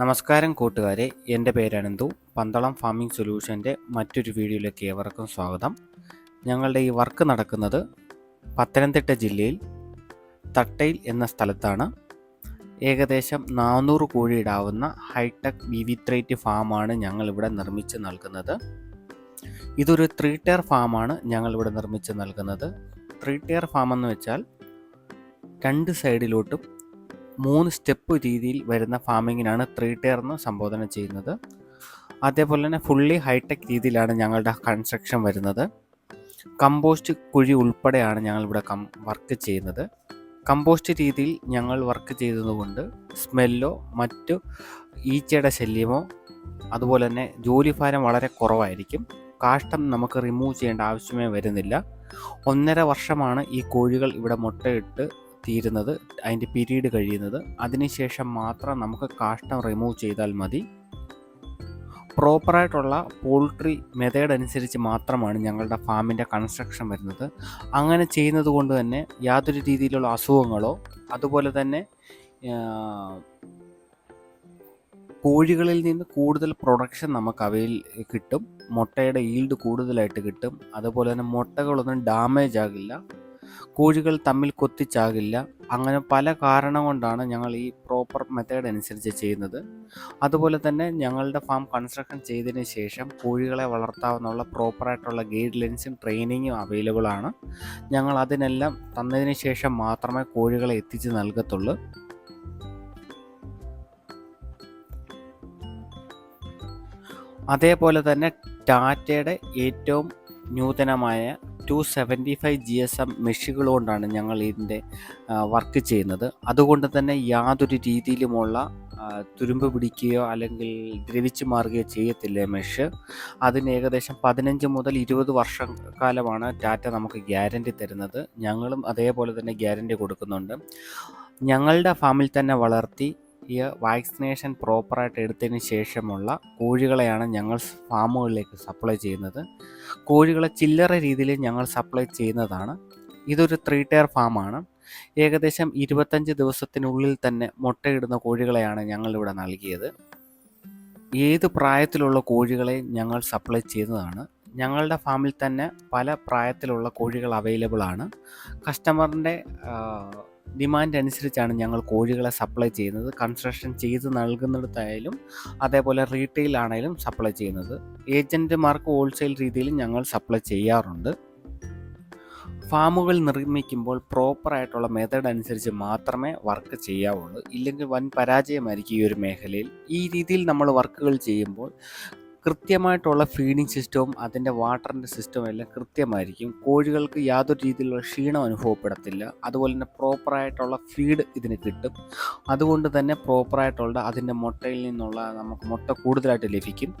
നമസ്കാരം കൂട്ടുകാരെ എന്റെ പേരനന്തു പന്തളം ഫാമിംഗ് സൊല്യൂഷന്റെ മറ്റൊരു വീഡിയോയിലേക്ക് ഏവർക്കും സ്വാഗതം. ഞങ്ങളുടെ ഈ വർക്ക് നടക്കുന്നത് പത്തനംതിട്ട ജില്ലയിൽ തട്ടയിൽ എന്ന സ്ഥലത്താണ്. ഏകദേശം നാനൂറ് കോഴിയിടാവുന്ന ഹൈടെക് വിവിത്രേറ്റ് ഫാമാണ് ഞങ്ങളിവിടെ നിർമ്മിച്ച് നൽകുന്നത്. ഇതൊരു ത്രീ ടയർ ഫാമാണ് ഞങ്ങളിവിടെ നിർമ്മിച്ച് നൽകുന്നത്. ത്രീ ടയർ ഫാം എന്ന് വെച്ചാൽ രണ്ട് സൈഡിലോട്ടും മൂന്ന് സ്റ്റെപ്പ് രീതിയിൽ വരുന്ന ഫാമിങ്ങിനാണ് ത്രീ ടയർ എന്ന് സംബോധന ചെയ്യുന്നത്. അതേപോലെ തന്നെ ഫുള്ളി ഹൈടെക് രീതിയിലാണ് ഞങ്ങളുടെ കൺസ്ട്രക്ഷൻ വരുന്നത്. കമ്പോസ്റ്റ് കുഴി ഉൾപ്പെടെയാണ് ഞങ്ങളിവിടെ കം വർക്ക് ചെയ്യുന്നത്. കമ്പോസ്റ്റ് രീതിയിൽ ഞങ്ങൾ വർക്ക് ചെയ്തതുകൊണ്ട് സ്മെല്ലോ മറ്റു ഈച്ചയുടെ ശല്യമോ അതുപോലെ തന്നെ ജോലിഭാരം വളരെ കുറവായിരിക്കും. കാഷ്ടം നമുക്ക് റിമൂവ് ചെയ്യേണ്ട ആവശ്യമേ വരുന്നില്ല. ഒന്നര വർഷമാണ് ഈ കോഴികൾ ഇവിടെ മുട്ടയിട്ട് തീരുന്നത് അതിന്റെ പീരീഡ് കഴിയുന്നത് അതിനുശേഷം മാത്രം നമുക്ക് കാഷ്ടം റിമൂവ് ചെയ്താൽ മതി. പ്രോപ്പറായിട്ടുള്ള പോൾട്രി മെത്തേഡ് അനുസരിച്ച് മാത്രമാണ് ഞങ്ങളുടെ ഫാമിന്റെ കൺസ്ട്രക്ഷൻ വരുന്നത്. അങ്ങനെ ചെയ്യുന്നത് കൊണ്ട് തന്നെ യാതൊരു രീതിയിലുള്ള അസുഖങ്ങളോ അതുപോലെ തന്നെ കോഴികളിൽ നിന്ന് കൂടുതൽ പ്രൊഡക്ഷൻ നമുക്ക് അവയിൽ കിട്ടും. മുട്ടയുടെ ഈൽഡ് കൂടുതലായിട്ട് കിട്ടും. അതുപോലെ തന്നെ മുട്ടകളൊന്നും ഡാമേജ് ആകില്ല. കോഴികൾ തമ്മിൽ കൊത്തിച്ചാകില്ല. അങ്ങനെ പല കാരണം കൊണ്ടാണ് ഞങ്ങൾ ഈ പ്രോപ്പർ മെത്തേഡ് അനുസരിച്ച് ചെയ്യുന്നത്. അതുപോലെ തന്നെ ഞങ്ങളുടെ ഫാം കൺസ്ട്രക്ഷൻ ചെയ്തതിന് ശേഷം കോഴികളെ വളർത്താവുന്നുള്ള പ്രോപ്പറായിട്ടുള്ള ഗൈഡ് ലൈൻസും ട്രെയിനിങ്ങും അവൈലബിൾ ആണ്. ഞങ്ങൾ അതിനെല്ലാം തന്നതിന് ശേഷം മാത്രമേ കോഴികളെ എത്തിച്ച് നൽകത്തുള്ളൂ. അതേപോലെ തന്നെ ടാറ്റയുടെ ഏറ്റവും നൂതനമായ two seventy five G S M മെഷുകൾ കൊണ്ടാണ് ഞങ്ങൾ ഇതിന്റെ വർക്ക് ചെയ്യുന്നത്. അതുകൊണ്ട് തന്നെ യാതൊരു രീതിയിലുമുള്ള തുരുമ്പ് പിടിക്കുകയോ അല്ലെങ്കിൽ ദ്രവിച്ച് മാറുകയോ ചെയ്യത്തില്ല മെഷ്. അതിന് ഏകദേശം പതിനഞ്ച് മുതൽ ഇരുപത് വർഷം കാലമാണ് ടാറ്റ നമുക്ക് ഗ്യാരന്റി തരുന്നത്. ഞങ്ങളും അതേപോലെ തന്നെ ഗ്യാരന്റി കൊടുക്കുന്നുണ്ട്. ഞങ്ങളുടെ ഫാമിൽ തന്നെ വളർത്തി ഈ വാക്സിനേഷൻ പ്രോപ്പറായിട്ട് എടുത്തതിന് ശേഷമുള്ള കോഴികളെയാണ് ഞങ്ങൾ ഫാമുകളിലേക്ക് സപ്ലൈ ചെയ്യുന്നത്. കോഴികളെ ചില്ലറ രീതിയിൽ ഞങ്ങൾ സപ്ലൈ ചെയ്യുന്നതാണ്. ഇതൊരു ത്രീ ടയർ ഫാമാണ്. ഏകദേശം ഇരുപത്തഞ്ച് ദിവസത്തിനുള്ളിൽ തന്നെ മുട്ടയിടുന്ന കോഴികളെയാണ് ഞങ്ങളിവിടെ നൽകിയത്. ഏത് പ്രായത്തിലുള്ള കോഴികളെ ഞങ്ങൾ സപ്ലൈ ചെയ്യുന്നതാണ്. ഞങ്ങളുടെ ഫാമിൽ തന്നെ പല പ്രായത്തിലുള്ള കോഴികൾ അവൈലബിൾ ആണ് കസ്റ്റമറിന്റെ ഡിമാൻഡ് അനുസരിച്ചാണ് ഞങ്ങൾ കോഴികളെ സപ്ലൈ ചെയ്യുന്നത്. കൺസ്ട്രക്ഷൻ ചെയ്ത് നൽകുന്നിടത്തായാലും അതേപോലെ റീറ്റെയിൽ ആണെങ്കിലും സപ്ലൈ ചെയ്യുന്നത്. ഏജന്റുമാർക്ക് ഹോൾസെയിൽ രീതിയിൽ ഞങ്ങൾ സപ്ലൈ ചെയ്യാറുണ്ട്. ഫാമുകൾ നിർമ്മിക്കുമ്പോൾ പ്രോപ്പറായിട്ടുള്ള മെത്തേഡ് അനുസരിച്ച് മാത്രമേ വർക്ക് ചെയ്യാവുള്ളൂ. ഇല്ലെങ്കിൽ വൻ പരാജയമായിരിക്കും ഈ ഒരു മേഖലയിൽ. ഈ രീതിയിൽ നമ്മൾ വർക്കുകൾ ചെയ്യുമ്പോൾ കൃത്യമായിട്ടുള്ള ഫീഡിങ് സിസ്റ്റവും അതിന്റെ വാട്ടറിന്റെ സിസ്റ്റവും എല്ലാം കൃത്യമായിരിക്കും. കോഴികൾക്ക് യാതൊരു രീതിയിലുള്ള ക്ഷീണം അനുഭവപ്പെടത്തില്ല. അതുപോലെ തന്നെ പ്രോപ്പറായിട്ടുള്ള ഫീഡ് ഇതിന് കിട്ടും. അതുകൊണ്ട് തന്നെ പ്രോപ്പറായിട്ടുള്ള അതിന്റെ മുട്ടയിൽ നിന്നുള്ള നമുക്ക് മുട്ട കൂടുതലായിട്ട് ലഭിക്കും.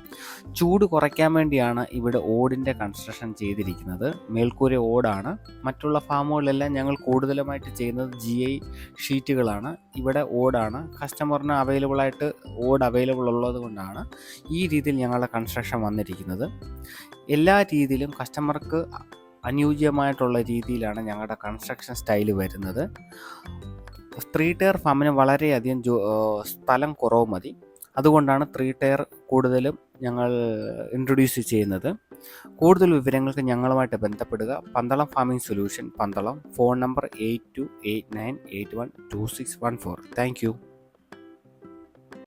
ചൂട് കുറയ്ക്കാൻ വേണ്ടിയാണ് ഇവിടെ ഓടിന്റെ കൺസ്ട്രക്ഷൻ ചെയ്തിരിക്കുന്നത്. മേൽക്കൂര ഓടാണ്. മറ്റുള്ള ഫാമുകളിലെല്ലാം ഞങ്ങൾ കൂടുതലുമായിട്ട് ചെയ്യുന്നത് ജി ഐ ഷീറ്റുകളാണ് ഇവിടെ ഓടാണ്. കസ്റ്റമറിന് അവൈലബിളായിട്ട് ഓട് അവൈലബിൾ ഉള്ളത് കൊണ്ടാണ്. ഈ രീതിയിൽ ഞങ്ങളുടെ കൺസ്ട്രക്ഷൻ വന്നിരിക്കുന്നത്. എല്ലാ രീതിയിലും കസ്റ്റമർക്ക് അനുയോജ്യമായിട്ടുള്ള രീതിയിലാണ് ഞങ്ങളുടെ കൺസ്ട്രക്ഷൻ സ്റ്റൈൽ വരുന്നത്. ത്രീ ടയർ ഫാമിന് വളരെയധികം ജോ സ്ഥലം കുറവ് മതി. അതുകൊണ്ടാണ് ത്രീ ടയർ കൂടുതലും ഞങ്ങൾ ഇൻട്രൊഡ്യൂസ് ചെയ്യുന്നത്. കൂടുതൽ വിവരങ്ങൾക്ക് ഞങ്ങളുമായിട്ട് ബന്ധപ്പെടുക. Pandalam farming solution Pandalam. Phone number eight two eight nine eight one two six one four thank you